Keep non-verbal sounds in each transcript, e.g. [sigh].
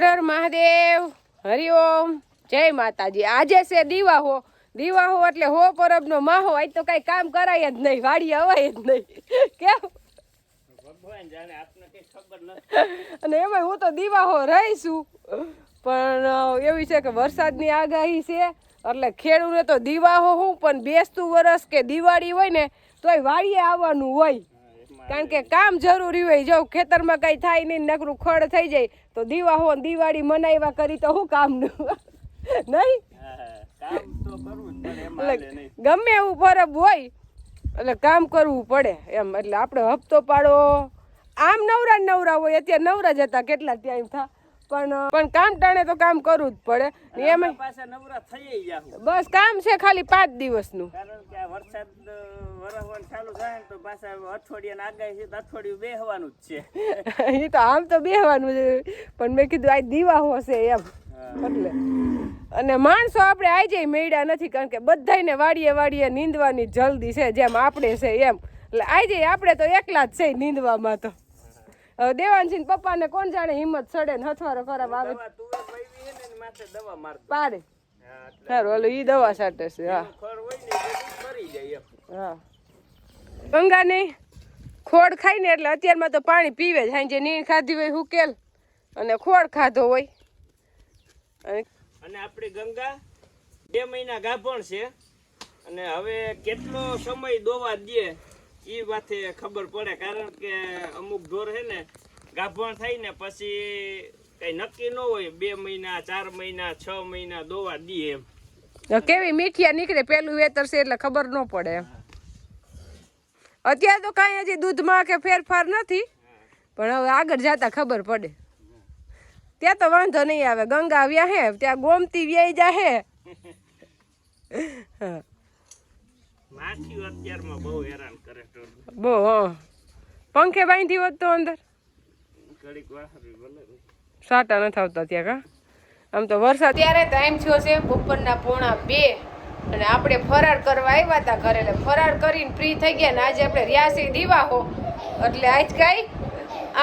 હર મહાદેવ. હરિઓમ જય માતાજી. આજે છે દીવાહો. દીવાહો એટલે હો પરબનો માહો. આજ તો કઈ કામ કરાય જ નહીં. વાડી અવાય જ નહીં. કેમ? અને એમાં હું તો દીવાહો રહીશું પણ એવી છે કે વરસાદની આગાહી છે. એટલે ખેડૂને તો દીવાહો હું પણ બેસતું વરસ કે દિવાળી હોય ને તોય વાડીએ આવવાનું હોય. કારણ કે કામ જરૂરી હોય. જો ખેતરમાં કંઈ થાય નહીં ને નકરું ખડ થઈ જાય તો દિવાહો ને દિવાળી મનાવ્યા કરી તો શું કામનું? નહીં? ગમે એવું પરબ હોય, એટલે કામ કરવું પડે એમ. એટલે આપણે હપ્તો પાડો આમ નવરા નવરા હોય, અત્યારે નવરા જ હતા, કેટલા ટાઈમ થા? પણ પણ કામ ટાણે તો કામ કરવું જ પડે. એમ પાછા નવરા થઈ જાહું. બસ કામ છે ખાલી પાંચ દિવસનું. કારણ કે વરસાદ વરસવાનું ચાલુ થાય ને તો પાછા અઠવાડિયાના આગાહી છે તો અઠવાડિયું બેહવાનું જ છે. [laughs] એ તો આમ તો બેહવાનું છે પણ મેં કીધું આ દીવા હશે એમ. એટલે. અને માણસો આપણે આઈ જાય મેળ્યા નથી કારણ કે બધાયને વાડીએ વાડીએ નીંદવાની જલ્દી છે જેમ આપણે છે એમ. એટલે આઈ જઈએ આપણે તો એકલા જ છે નીંદવામાં તો. દેવાનસિંહ પપ્પાને કોણ જાણે હિંમત સડે ને હથવારો ખરાબ આવે. પાડે. સારું ઓલું ઈ દવા સાટે છે હા. ગંગા નહીં ખોડ ખાઈને એટલે અત્યારમાં તો પાણી પીવે જ. જે નીણ ખાધી હોય હુકેલ અને ખોડ ખાધો હોય. અને અને આપણી ગંગા બે મહિના ગાભણ છે. અને હવે કેટલો સમય દોવા દે? એ વાતે ખબર પડે કારણ કે અમુક ઢોર છે ને ગાભણ થાય ને પછી કઈ નક્કી ન હોય બે મહિના ચાર મહિના છ મહિના દોવા દે એમ. કેવી મીઠિયા નીકળે પેલું વેતર છે એટલે ખબર ન પડે અત્યારે તો કાંઈ હજી દૂધમાં કે ફેરફાર નથી પણ હવે આગળ જતા ખબર પડે. ત્યાં તો વાંધો નહીં આવે ગંગા વ્યા હે ત્યાં ગોમતી વ્યાઈ જા હા, [laughs] માછીઓ અત્યારમાં બહુ હેરાન કરે બહુ પંખે બાંધી હોત તો અંદર. સાટા નથી આવતા ત્યાં કા? આમ તો વરસાદ ત્યારે ટાઈમ થયો છે બપોરના પોણા બે અને આપણે ફરાર કરવા આવ્યા હતા ઘરે એટલે ફરાર કરીને ફ્રી થઈ ગયા ને આજે આપણે રિયાસી દીવા હો એટલે આજ કાંઈ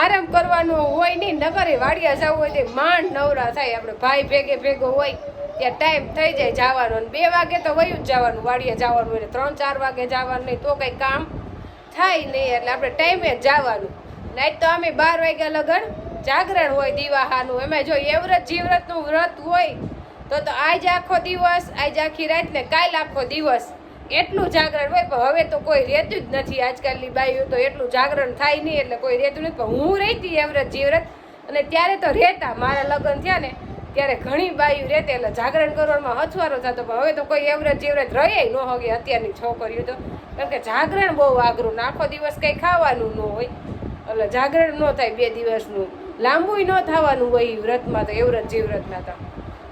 આરામ કરવાનો હોય નહીં. નગરે વાડિયા જવું હોય તે માંડ નવરા થાય. આપણે ભાઈ ભેગે ભેગો હોય. ત્યાં ટાઈમ થઈ જાય જવાનો અને બે વાગે તો વયું જ જવાનું, વાડીએ જવાનું હોય ત્રણ ચાર વાગે જવાનું નહીં, તો કંઈ કામ થાય નહીં. એટલે આપણે ટાઈમે જ જવાનું. નાઈટ તો અમે બાર વાગ્યા લગન, જાગરણ હોય દિવાહાનું. એમાં જો એવરત જીવરતનું વ્રત હોય, તો તો આજ આખો દિવસ, આજ આખી રાત ને કાલ આખો દિવસ એટલું જાગરણ હોય, પણ હવે તો કોઈ રહેતું જ નથી આજકાલની બાઈઓ, તો એટલું જાગરણ થાય નહીં, એટલે કોઈ રહેતું નથી. પણ હું રહેતી એવરત જીવરત, અને ત્યારે તો રહેતા. મારા લગ્ન થયા ને ત્યારે ઘણી બાઈઓ રહેતી એટલે જાગરણ કરવામાં હથવારો થતો પણ હવે તો કોઈ એવરેજ જીવરત રહે ન હોગે અત્યારની છોકરીઓ તો. કારણ કે જાગરણ બહુ આઘરું આખો દિવસ કંઈ ખાવાનું ન હોય. એટલે જાગરણ ન થાય બે દિવસનું. લાંબુય ન થવાનું હોય વ્રતમાં તો એવરત જીવરતના તો.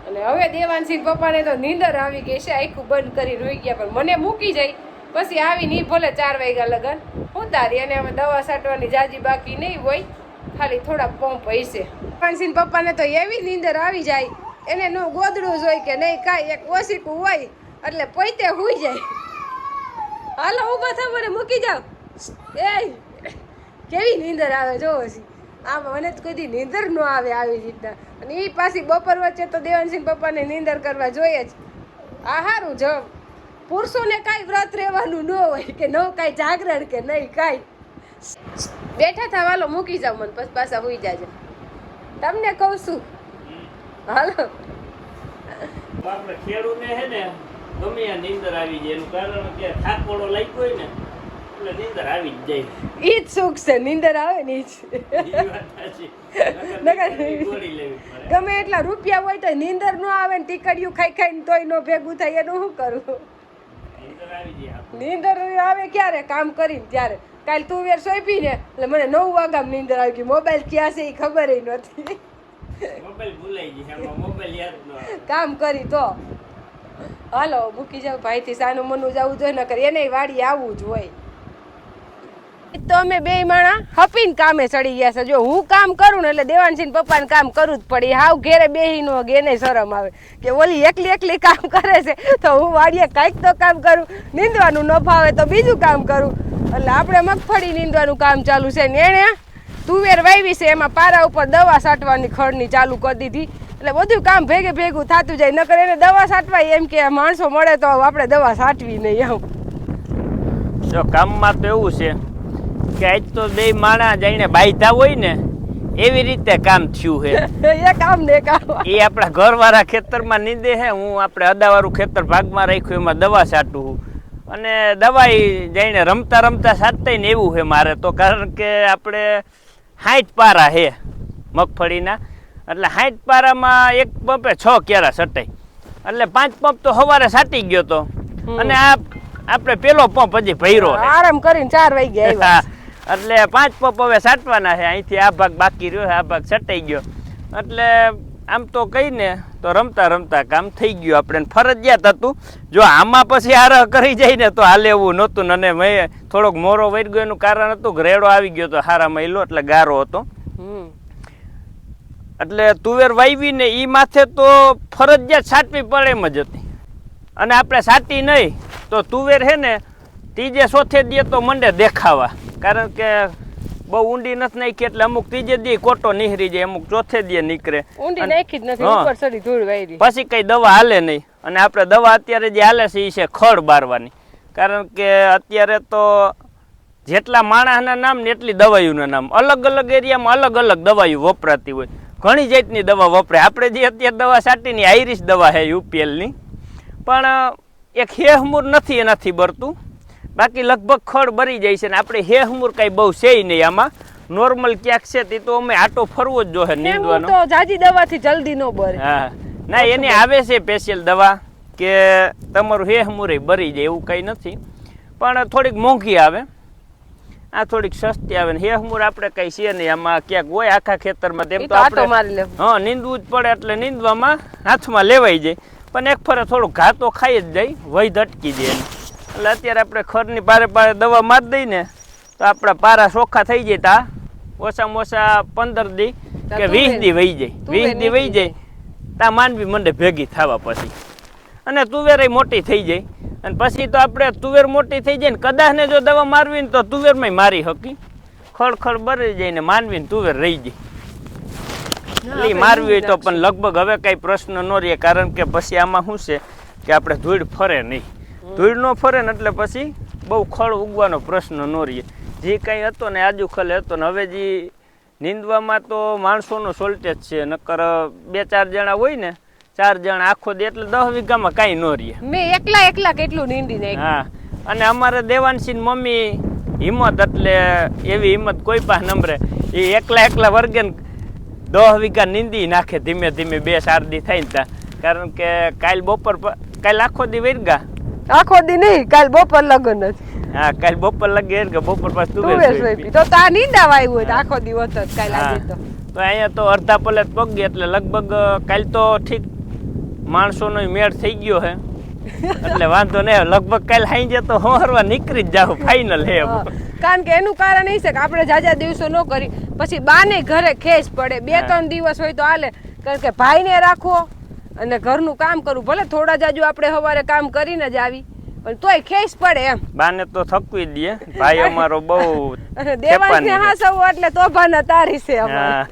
અને હવે દેવાનસિંહ પપ્પાને તો નીંદર આવી ગઈ છે, આખું બંધ કરી રોઈ ગયા, પણ મને મૂકી જાય. પછી આવી નહીં ભલે ચાર વાગ્યા લગન ઉતારી અને હવે દવા છાંટવાની જાજી બાકી નહીં હોય. ખાલી થોડા પંપ હશે. દેવાનસિંહ પપ્પાને તો એવી નીંદર આવી જાય, એને નું ગોદડું જોઈ કે નહીં, કાંઈ એક ઓસીકું હોય, એટલે પોતે હુઈ જાય. હાલો, ઊભા થા મને, મૂકી જાઓ. એ, કેવી નીંદર આવે જો આમ મને તો કદી નીંદર ન આવે આવી રીતના. અને એ પાછી બપોર વચ્ચે તો દેવાનસિંહ પપ્પાને નીંદર કરવા જોઈએ જ. આ સારું જો પુરુષોને કાંઈ વ્રત રહેવાનું ન હોય કે ન કાંઈ જાગરણ કે નહીં કાંઈ. બેઠા થા વાલો મૂકી જાવ મને પછી પાછા હોઈ જાજો. તમને કહું છું. હાલો. આપણે ખેડૂને હે ને ગમે આ નીંદર આવી જાય એનું કારણ કે થાકોડો લાગ્યો હોય ને એટલે નીંદર આવી જ જાય. ઈ જ સુખ છે નીંદર આવે ને ઈ જ. ગમે એટલા રૂપિયા હોય તો નીંદર ન આવે ને ટીકડીયું ખાઈ ખાઈને તોય નો ભેગું થાય એનું શું કરવું નીંદર આવી ક્યારે? કામ કરીને ત્યારે. કાલ તું વેર સોંપી ને એટલે મને નવ વાગ્યા નીંદર આવી ગઈ. મોબાઈલ ક્યાં છે એ ખબર નથી. મોબાઈલ ભૂલાઈ જાય એમાં મોબાઈલ યાદ ન આવે. કામ કરી તો. હાલો મૂકી જાવ ભાઈથી સાનું મનું જવું જોઈએ નકર એને વાડી આવવું જ હોય. તો અમે બે માણા હપીન કામે ચડી ગયા છે. જો હું કામ કરું ને એટલે દેવાનસિંહ પપ્પાને કામ કરવું જ પડે. હાવ ઘેરે બેહી નો એને શરમ આવે. કે ઓલી એકલી એકલી કામ કરે છે, તો હું વાડીએ કાંઈક તો કામ કરું. નીંદવાનું ન ફાવે તો બીજું કામ કરું. એટલે આપણે મગફળી નીંદવાનું કામ ચાલુ છે. ને એણે તુવેર વાવી છે, એમાં પારા ઉપર દવા છાંટવાની ખડની ચાલુ કરી દીધી. એટલે બધું કામ ભેગે ભેગું થતું જાય. નકર એને દવા છાંટવાય એમ કે માણસો મળે તો આપણે દવા છાંટવી નહીં એમ કામમાં તો એવું છે કે આજ તો બે માણા જઈને બાયતા હોય ને એવી રીતે કામ થયું હે [laughs] એ કામ ને કામ. એ આપણા ઘરવાળા ખેતરમાં નીંદે હે હું આપણે અદાવાળું ખેતર ભાગમાં રાખ્યું એમાં દવા છાંટું અને દવા જઈને રમતા રમતા છાંટતા ને એવું હે મારે તો કારણ કે આપણે હાઈટ પારા હે મગફળીના. એટલે હાઈટ પારામાં એક પંપે છ કેરા છટાઈ એટલે પાંચ પંપ તો સવારે છાંટી ગયો તો. અને આ આપણે પેલો પંપ હજી ભૈરો આરામ કરીને ચાર વાગ્યા [laughs] એટલે પાંચ પપ હવે સાટવાના છે. અહીંથી આ ભાગ બાકી રહ્યો આ ભાગ સટાઈ ગયો. એટલે આમ તો કહીને તો રમતા રમતા કામ થઈ ગયું આપણે. ફરજિયાત હતું. જો આમાં પછી આરહ કરી જાય ને તો હાલે એવું નહોતું. અને મેં થોડોક મોરો વહી ગયો. એનું કારણ હતું રેડો આવી ગયો તો હારા મહિલો એટલે ગારો હતો. હમ. એટલે તુવેર વાવી ને એ માથે તો ફરજિયાત સાટવી પડે એમ જ હતી. અને આપણે સાટી નહીં તો તુવેર છે ને ત્રીજે ચોથે દે તો મંડે દેખાવા. કારણ કે બહુ ઊંડી નથી નાખી એટલે અમુક ત્રીજે દી કોટો નીહરી જાય અમુક ચોથે દી નીકળે. ઊંડી નાખી જ નથી ઉપર સડી ધૂળ વાયરી. પછી કઈ દવા હાલે નહીં. અને આપણે દવા અત્યારે જે હાલે છે એ છે ખડ બારવાની. કારણ કે અત્યારે તો જેટલા માણસના નામ ને એટલી દવાઈઓના નામ. અલગ અલગ એરિયામાં અલગ અલગ દવાઈઓ વપરાતી હોય. ઘણી જાતની દવા વપરાય. આપણે જે અત્યારે દવા સાટીની આઈરિશ દવા છે યુપીએલની. પણ એક હેહમૂર નથી એનાથી બરતું બાકી લગભગ ખડ બરી જાય છે ને આપણે હેહમૂર કાંઈ બહુ છે નહીં આમાં. નોર્મલ ક્યાંક છે તે તો અમે આટો ફરવો જ જોહે નીંદવાનો. તો જાજી દવાથી જલ્દી નો બરે. હા. ના એને આવે છે સ્પેશિયલ દવા કે તમારું હે હમુરે બરી જાય એવું કંઈ નથી. પણ થોડીક મોંઘી આવે. આ થોડીક સસ્તી આવે ને હેહ મુર આપણે કઈ છે નહીં આમાં. ક્યાંક હોય આખા ખેતરમાં તેમ તો આપણે હા નીંદવું જ પડે એટલે નીંદવામાં હાથમાં લેવાઈ જાય. પણ એક ફરે થોડો ઘા તો ખાઈ જ જાય વય ધટકી જાય. એટલે અત્યારે આપણે ખરની પારે પારે દવા મારી દઈ ને તો આપણા પારા ચોખ્ખા થઈ જાય તા. ઓછામાં ઓછા પંદર દી કે વીસ દી વહી જાય. વીસ દી વહી જાય. તા માનવી મંડે ભેગી થવા પછી. અને તુવેર મોટી થઈ જાય. અને પછી તો આપણે તુવેર મોટી થઈ જાય ને કદાચ ને જો દવા મારવી ને તો તુવેરમાં મારી હકી. ખડ બરી જાય ને માનવી ને તુવેર રહી જાય. એટલે મારવી હોય તો પણ લગભગ હવે કઈ પ્રશ્ન ન રહે કારણ કે પછી આમાં શું છે કે આપણે ધૂળ ફરે નહીં. ધૂળ ન ફરે ને એટલે પછી બહુ ખળ ઉગવાનો પ્રશ્ન ન રહે. જે કાંઈ હતો ને આજુ ખલે હતો ને હવે જે નીંદવામાં તો માણસોનો શોર્ટેજ છે નકર બે ચાર જણા હોય ને ચાર જણા આખો દે એટલે દસ વીઘામાં કાંઈ ન રહે. મેં એકલા એકલા કેટલું નીંદી હા અને અમારે દેવાનસિંહ મમ્મી હિંમત એટલે એવી હિંમત કોઈ પાસે નંબરે એ એકલા એકલા વર્ગે દસ વીઘા નીંદી નાખે ધીમે ધીમે બે શારદી થાય ને ત્યાં. કારણ કે કાલ બપોર કાલ આખો દી વેરગા આખો દી નહીં કાલ બપોર લગન જ. હા કાલ બપોર લગે કે બપોર પાસ તુવેર. સોંપી તો તા નીંદ આવ્યું હોય આખો દિવસ જ કાલ આજે તો. તો અહીંયા તો અડધા પલેટ પગ એટલે લગભગ કાલ તો ઠીક માણસોનો મેળ થઈ ગયો હે. એટલે વાંધો નહીં લગભગ કાલ હાઈ તો હોરવા નીકળી જ જાવ ફાઇનલ હે હા. કારણ કે એનું કારણ એ છે કે આપણે જાજા દિવસો ન કરી પછી બાને ઘરે ખેસ પડે. બે ત્રણ દિવસ હોય તો હાલે. કારણ કે ભાઈને રાખવો અને ઘરનું કામ કરવું ભલે થોડા જાજુ આપણે સવારે કામ કરીને જ આવી પણ તોય ખેસ પડે એમ. બાને તો થકવી દે. ભાઈ [laughs] અમારો બહુ ખેપાની છે. હાસવું એટલે તોભાના તારી છે અમારે.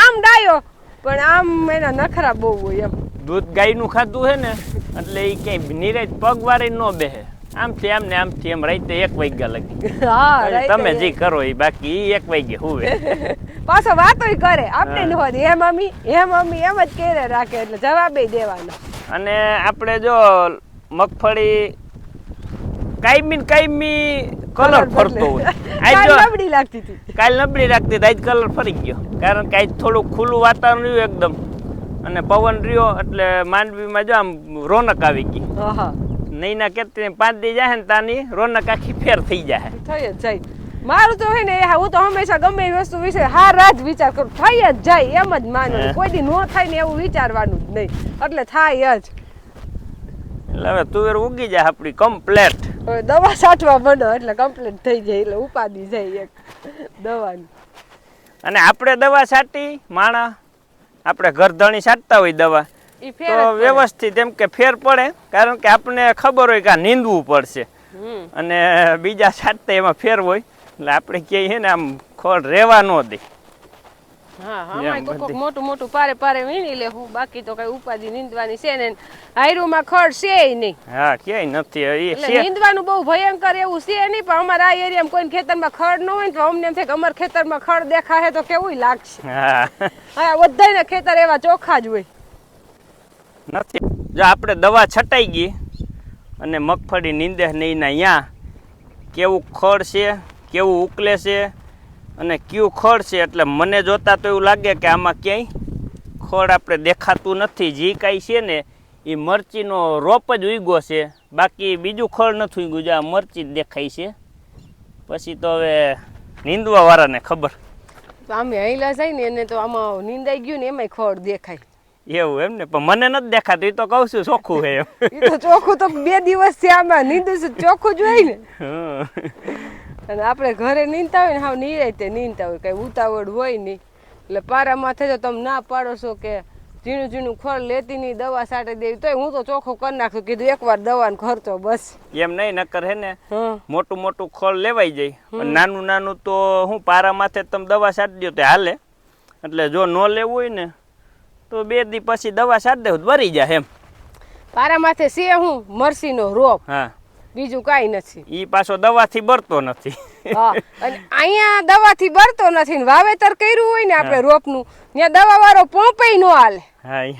આમ ડાયો પણ આમ એના નખરા બહુ હોય એમ. દૂધ ગાયનું ખાધું છે ને એટલે એ ક્યાંય નિરાજ પગ વાળી ન બેહે. આમથી તેમ ને આમથી એમ રાતે એક વાગ્યા લગી. [laughs] હા તમે જે કરો એ બાકી એક વાગે હુવે. [laughs] પાછો વાતો કરે આપણે ન હોય હે મમ્મી હે મમ્મી એમ જ કરે રાખે એટલે જવાબ દેવાનો. અને આપણે જો મગફળી કાયમી કાયમી કલર ફરતો હોય. [laughs] આજ નબળી લાગતી હતી. કાલ નબળી રાખતી આજ કલર ફરી ગયો. કારણ કે આજ થોડું ખુલ્લું વાતાવરણ રહ્યું એકદમ. અને પવન રહ્યો એટલે માંડવીમાં જો આમ રોનક આવી ગઈ. હા. નૈના કેટલી પાંચ દી જાય ને તાની રોનક આખી ફેર થઈ જાય થઈ જ જાય. મારું તો હે ને હું તો હંમેશા ગમે એ વસ્તુ વિશે હારા જ વિચાર કરું. થઈ જ જાય એમ જ માનું કોઈ દી નો થાય ને એવું વિચારવાનું જ નહીં. એટલે થાય જ. એટલે હવે તુવેર ઉગી જાય આપણી કમ્પ્લેટ હવે દવા છાંટવા બનો એટલે કમ્પ્લેટ થઈ જાય એટલે ઉપાદી જાય એક. દવાની. અને આપણે દવા છાંટી માણા? આપણે ઘરધણી છાંટતા હોય દવા. તો વ્યવસ્થિત એમ કે ફેર પડે કારણ કે આપણને ખબર હોય કે આ નીંદવું પડશે. અને બીજા સાથે એમાં ફેર હોય. એટલે આપણે છે ને આમ ખોળ રહેવા ન દે. હા હા. મોટું મોટું પારે પારે વીણી લેવું બાકી તો કઈ ઉપાધિ નીંદવાની છે ને હાયરુમાં ખડ છે નહીં. હા ક્યાંય નથી. એટલે નીંદવાનું બહુ ભયંકર એવું છે નહીં પણ અમારા આ એરિયામાં કોઈ ખેતરમાં ખડ ન હોય તો અમને એમ થાય કે અમારા ખેતરમાં ખડ દેખાશે તો કેવું લાગશે. હા. બધા ખેતર એવા ચોખ્ખા જ હોય. નથી. જો આપણે દવા છટાઈ ગઈ અને મગફળી નીંદે નહીં અહીંયા કેવું ખડ છે, કેવું ઉકલે છે અને કયું ખડ છે એટલે મને જોતા તો એવું લાગે કે આમાં ક્યાંય ખડ આપણે દેખાતું નથી. જે કાંઈ છે ને એ મરચીનો રોપ જ ઉગ્યો છે. બાકી બીજું ખડ નથી ઉગ્યું, જે આ મરચી જ દેખાય છે. પછી તો હવે નીંદવા વાળાને ખબર. તો આમે હૈલા જાય ને, એને તો આમાં નીંદાઈ ગયું ને, એમાંય ખડ દેખાય. એવું એમ ને? પણ મને નથી દેખાતું એ તો કહું છું ચોખ્ખું છે એમ. તો ચોખ્ખું તો બે દિવસથી આમાં નીંદું છું ચોખ્ખું જોઈ હોય ને. અને આપણે ઘરે નીંદતા હોય ને હાવ નિરાયતે નીંદતા હોય કઈ ઉતાવળ હોય નહીં. એટલે પારા માથે તો તમે ના પાડો છો કે ઝીણું ઝીણું ખોળ લેતી નહીં દવા છાંટી દેવી તોય હું તો ચોખ્ખું કરી નાખું કીધું એકવાર દવા ખર્ચો બસ. એમ નહીં નકર હે ને મોટું મોટું ખોળ લેવાઈ જાય. નાનું નાનું તો હું પારા માથે તમે દવા છાંટી દો તે હાલે. એટલે જો ન લેવું હોય ને તો બે દી પછી દવા સાર દેવું તો જાય એમ. તારા માથે છે હું મરસીનો રોપ. હા. બીજું કાઈ નથી. ઈ પાછો દવાથી બરતો નથી. હા અને અહીંયા દવાથી બરતો નથી ને વાવેતર કર્યું હોય ને આપણે રોપનું ત્યાં દવા વાળો પંપય નો હાલે.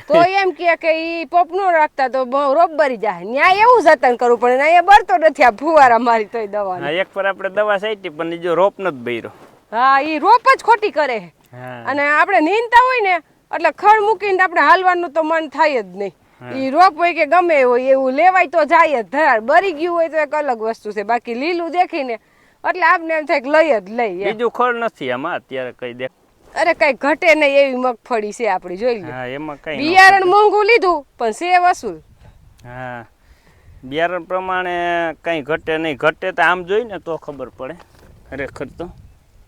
તો એમ કે કે ઈ પોપ નો રાખતા તો રોપ બરી જાય. ન્યા એવું જતન કરવું પડે ને અહીંયા બરતો નથી આ ફુવારા મારી તોય દવા હા એક પર આપણે દવા સાઈટી પણ જો રોપ નથી બૈરો હા ઈ રોપ જ ખોટી કરે. અને આપણે નીંદતા હોય ને એટલે ખડ મૂકીને આપણે હાલવાનું તો મન થાય જ નહીં. એ રોપ હોય કે ગમે હોય એવું લેવાય તો જાય જ. ધરાડ બરી ગયું હોય તો એક અલગ વસ્તુ છે. બાકી લીલું દેખીને એટલે આપને એમ થાય કે લઈ જ લઈ. બીજું ખડ નથી એમાં અત્યારે કઈ દેખ અરે કઈ ઘટે નહીં એવી મગફળી છે આપણી જોઈ લે એમાં કઈ બિયારણ મોંઘું લીધું પણ છે વસૂલ. હા. બિયારણ પ્રમાણે કઈ ઘટે નહીં. ઘટે તો આમ જોઈને તો ખબર પડે. ખરેખર તો.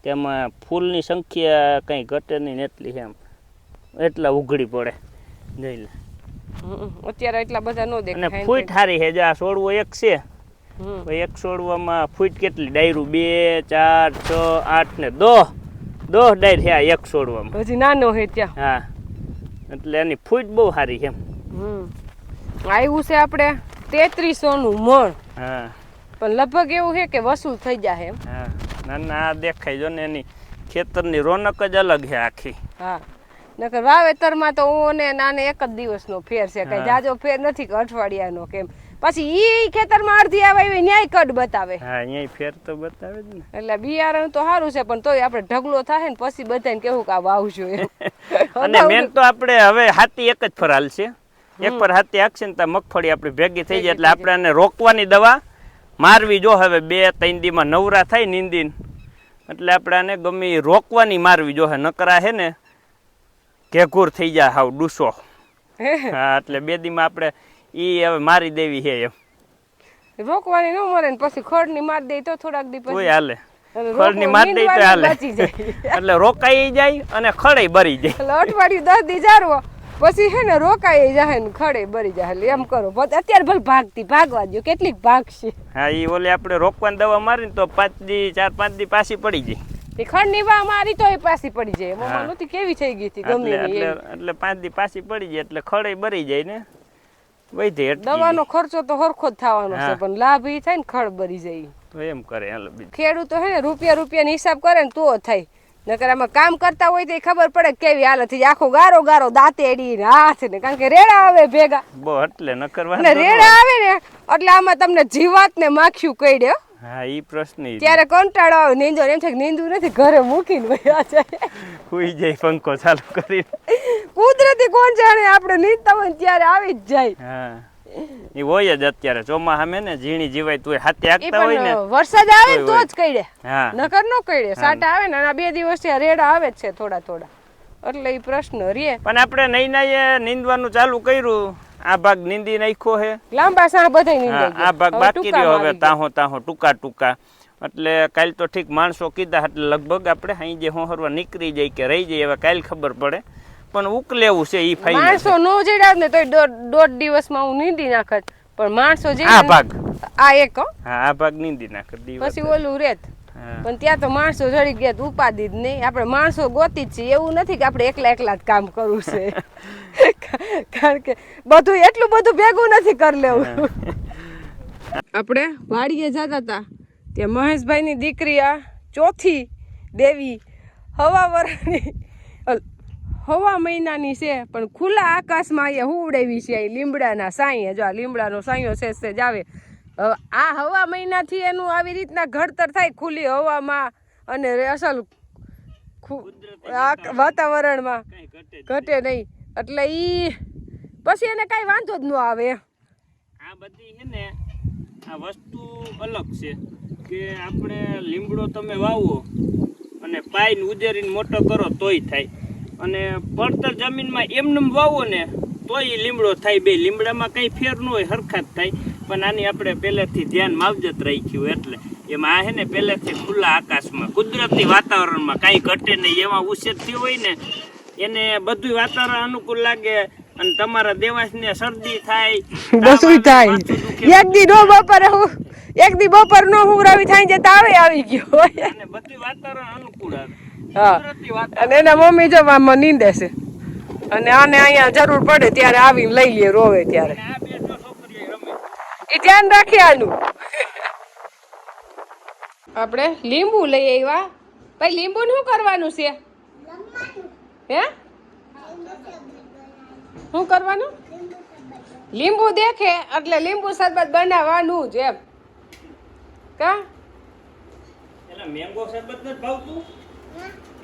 તેમાં ફૂલની સંખ્યા કંઈ ઘટે નહીં ને એટલી છે એમ. એટલા ઉઘડી પડે. જોઈ લે. અત્યારે એટલા બધા નો અને દેખાય ફૂટ હારી છે. જો આ છોડવો એક છે. એક છોડવામાં ફૂટ કેટલી? ડાયરું બે ચાર છ આઠ ને દોહ. દોહ ડાયર છે આ એક છોડવામાં હજી નાનો હે ત્યાં. હા. એટલે એની ફૂટ બહુ સારી છે આવ્યું છે આપણે તેત્રીસો નું મણ. હા. પણ લગભગ એવું છે કે વસૂલ થઈ જાય એમ. હા. ના ના આ દેખાય જો ને એની ખેતરની રોનક જ અલગ છે આખી. હા. નકર વાવેતરમાં તો ઓને નાને એક જ દિવસનો ફેર છે. કઈ જાજો ફેર નથી અઠવાડિયાનો કેમ પછી ઈ ખેતરમાં અડધી આવે એવી ન્યાય કડ બતાવે. હા અહીંયા ફેર તો બતાવે જ ને. એટલે બિયારણ તો સારું છે પણ તોય આપણે ઢગલો થાય ને પછી બધાને કેવું કે આ વાવજો [laughs] અને મેન તો આપણે હવે હાથી એક જ ફરાલ છે એક પર હાથી હાકશે ને ત્યાં મગફળી આપણી ભેગી થઈ જાય એટલે આપણે રોકવાની દવા મારવી જો હવે બે ત્રણ દીમાં નવરા થાય નીંદીને. એટલે આપણે આને ગમે રોકવાની મારવી જો નકરા હે ને ઘેઘૂર થઈ જાય હાવ ડૂસો. હા એટલે બે દીમાં આપણે ઈ હવે મારી દેવી છે એમ. રોકવાની ન મરે ને પછી ખડની માર દે તો થોડાક દી પછી. હાલે. ખડની માર દઈ તો હાલે. [laughs] એટલે રોકાઈ જાય અને ખડે બરી જાય. એટલે અઠવાડિયું દસ દી જારવો પછી હે ને રોકાઈ જાય ને ખડે બરી જાય. એટલે એમ કરો. અત્યારે ભલે ભાગતી ભાગવા દો કેટલીક ભાગશે. હા ઈ ઓલે આપણે રોકવાની દવા મારીને તો પાંચ દી ચાર પાંચ દી પાછી પડી જાય. એ ખડની મારી તો એ પાછી પડી જાય. મમ્મા નહોતી કેવી થઈ ગઈ હતી ગમે એટલે એટલે પાંચ દી પાછી પડી જાય એટલે ખડે બરી જાય ને. વૈધે દવાનો ખર્ચો તો હરખો જ થવાનો છે પણ લાભ એ થાય ને ખડ બરી જાય. તો એમ કરે હાલો ખેડૂતો હે ને રૂપિયા રૂપિયાનો હિસાબ કરે ને તો થાય. નકર આમાં કામ કરતા હોય તો ખબર પડે કે કેવી હાલત થઈ આખો ગારો ગારો દાંતે અડીને હાથ ને કારણ કે રેડા આવે ભેગા. બો એટલે ન રેડા આવે ને એટલે આમાં તમને જીવાત ને માખ્યું કહી હો. હા ઈ પ્રશ્ન ત્યારે કંટાળો આવે નીંદો એમ છે કે નીંદવું નથી ઘરે મૂકીને વયા જાય. હુઈ જાય પંખો ચાલુ કરી કુદરતી કોણ જાણે આપણે નીંદતા હોય ત્યારે આવી જ જાય. હા. એ હોય જ અત્યારે ચોમાસામાં ને ઝીણી જીવાય તું હાથે એ હોય ને વરસાદ આવે ને તો જ કઈડે. હા. નકર નો કઈડે સાટા આવે ને આ બે દિવસથી રેડા આવે જ છે થોડા થોડા. એટલે એ પ્રશ્ન રે. પણ આપણે નહીં નાઈએ નીંદવાનું ચાલુ કર્યું. આ ભાગ નીંદી નાખ્યો હે. લાંબા સાહ બધા હા, આ ભાગ બાકી રહ્યો હવે તાહો તાહો ટૂંકા ટૂંકા. એટલે કાલ તો ઠીક માણસો કીધા એટલે લગભગ આપણે અહીં જે હોહરવા નીકળી જાય કે રહી જાય હવે કાલ ખબર પડે. પણ ઉકલેવું છે ઈ ફાઈનલ માણસો નો જેડા ને તો દોઢ દિવસમાં હું નીંદી નાખત. પણ માણસો જે આ ભાગ. આ એક હા. આ ભાગ નીંદી નાખે દી પછી ઓલું રેત. હા હા. પણ ત્યાં તો માણસો ચડી ગયા તો ઉપાધિ જ નહીં. આપણે માણસો ગોતી જ છીએ. એવું નથી કે આપણે એકલા એકલા જ કામ કરવું છે. [laughs] કારણ કે બધું એટલું બધું ભેગું નથી કરી લેવું. આપણે વાડીએ જતા હતા. ત્યાં મહેશભાઈની દીકરી આ ચોથી દેવી હવા વરની હવા મહિનાની છે પણ ખુલ્લા આકાશમાં અહીંયા હુવડાવી છે. અહીં લીમડાના સાંઈએ જો આ લીમડાનો સાંયો છે જ આવે. આ હવા મહિનાથી એનું આવી રીતના ઘડતર થાય ખુલ્લી હવામાં અને અસલ વાતાવરણમાં ઘટે નહીં. એટલે ઈ પછી એને કાંઈ વાંધો જ ન આવે. આ બધી છે ને, આ વસ્તુ અલગ છે કે આપણે લીમડો તમે વાવો અને પાઈને ઉજેરીને મોટો કરો તોય થાય. અને પડતર જમીનમાં એમનેમ વાવો ને, તોય લીમડો થાય બે. લીમડામાં કંઈ ફેર ન હોય, હરખા જ થાય. પણ આની આપણે પહેલેથી ધ્યાન માવજત રાખ્યું એટલે એમાં આ હે ને પહેલેથી ખુલ્લા આકાશમાં કુદરતી વાતાવરણમાં કાંઈ ઘટે નહીં એમાં ઉછેર થયો હોય ને એને બધું વાતાવરણ અનુકૂળ લાગે અને તમારા દેવાસને શરદી થાય [laughs] બસું થાય. એક દી નો બપોરે હું એક દી બપોર નો હું રવિ થાય છે તાવે આવી ગયો અને બધું વાતાવરણ અનુકૂળ આવે. હા. અને એના મમ્મી જો નીંદે છે. અને આને અહીંયા જરૂર પડે ત્યારે આવીને લઈ લે રોવે ત્યારે અને આ બે જો છોકરીઓ રમે એ ધ્યાન રાખ્યાનું આનું. આપણે લીંબુ લઈ આવ્યા. ભાઈ લીંબુ શું કરવાનું છે? હે? શું કરવાનું? લીંબુ દેખે એટલે લીંબુ શરબત બનાવવાનું જ એમ. કા? એટલે મેંગો શરબત નથી ભાવતું?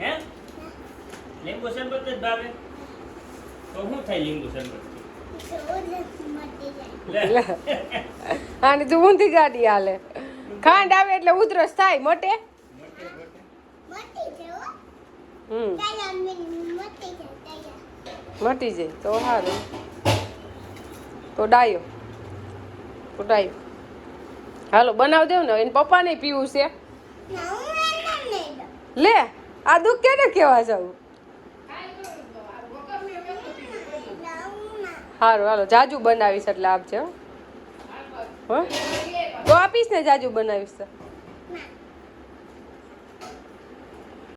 હે? લીંબુ શરબત જ ભાવે? તો શું થાય લીંબુ શરબત આની તું ઊંધી ગાડી હાલે. ખાંડ આવે એટલે ઉધરસ થાય મોટે? હમ. મટી જાય તો સારું તો ડાયો. તો ડાયો. હાલો બનાવ દેવ ને એને પપ્પાને પીવું છે. લે આ દુઃખ કેને કહેવા જાવ સારું હાલો જાજુ બનાવીશ એટલે આપજે હો. આપીશ ને જાજુ બનાવીશ